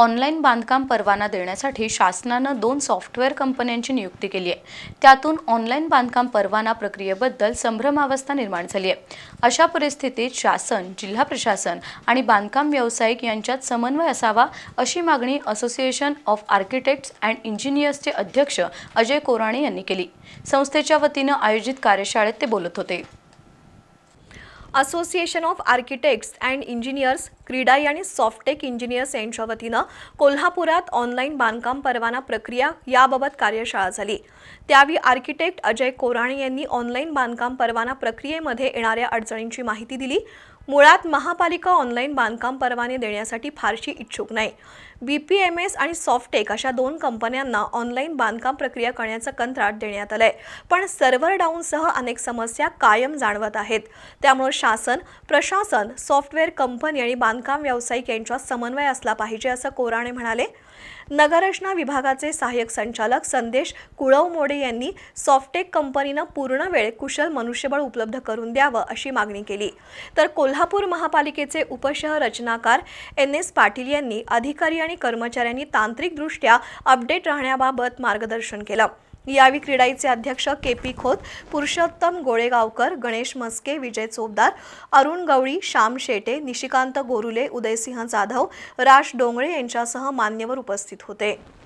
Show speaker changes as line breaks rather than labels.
Online बांधकाम परवाना देण्यासाठी शासनानं दोन सॉफ्टवेअर कंपन्यांची नियुक्ती केली आहे. त्यातून ऑनलाईन बांधकाम परवाना प्रक्रियेबद्दल संभ्रमावस्था निर्माण झाली आहे. अशा परिस्थितीत शासन जिल्हा प्रशासन आणि बांधकाम व्यावसायिक यांच्यात समन्वय असावा अशी मागणी असोसिएशन ऑफ आर्किटेक्ट्स अँड इंजिनियर्सचे अध्यक्ष अजय कोराणे यांनी केली. संस्थेच्या वतीनं आयोजित कार्यशाळेत ते बोलत होते.
Association of architects and engineers CREDAI आणि सॉफ्टेक इंजिनियर्स यांच्या वतीनं कोल्हापुरात ऑनलाईन बांधकाम परवाना प्रक्रिया याबाबत कार्यशाळा झाली. त्यावेळी आर्किटेक्ट अजय कोराणे यांनी ऑनलाईन बांधकाम परवाना प्रक्रियेमध्ये येणाऱ्या अडचणींची माहिती दिली. मुळात महापालिका ऑनलाईन बांधकाम परवाने देण्यासाठी फारशी इच्छुक नाही. बी पी एम एस आणि सॉफ्टेक अशा दोन कंपन्यांना ऑनलाईन बांधकाम प्रक्रिया करण्याचं कंत्राट देण्यात आलंय. पण सर्व्हर डाऊनसह अनेक समस्या कायम जाणवत आहेत. त्यामुळे शासन प्रशासन सॉफ्टवेअर कंपनी आणि बांधकाम व्यावसायिक यांच्यात समन्वय असला पाहिजे असं कोराणे म्हणाले. नगररचना विभागाचे सहाय्यक संचालक संदेश कुळव मोडे यांनी सॉफ्टेक कंपनीनं पूर्ण वेळ कुशल मनुष्यबळ उपलब्ध करून द्यावं अशी मागणी केली. तर कोल्हापूर महापालिकेचे उपशहर रचनाकार एन एस पाटील यांनी अधिकारी आणि कर्मचाऱ्यांनी तांत्रिकदृष्ट्या अपडेट राहण्याबाबत मार्गदर्शन केलं. यावेळी क्रीडाईचे अध्यक्ष के पी खोत पुरुषोत्तम गोळेगावकर गणेश मस्के विजय चोपदार अरुण गवळी श्याम शेटे निशिकांत गोरुले उदयसिंह जाधव राज डोंगळे यांच्यासह मान्यवर उपस्थित होते.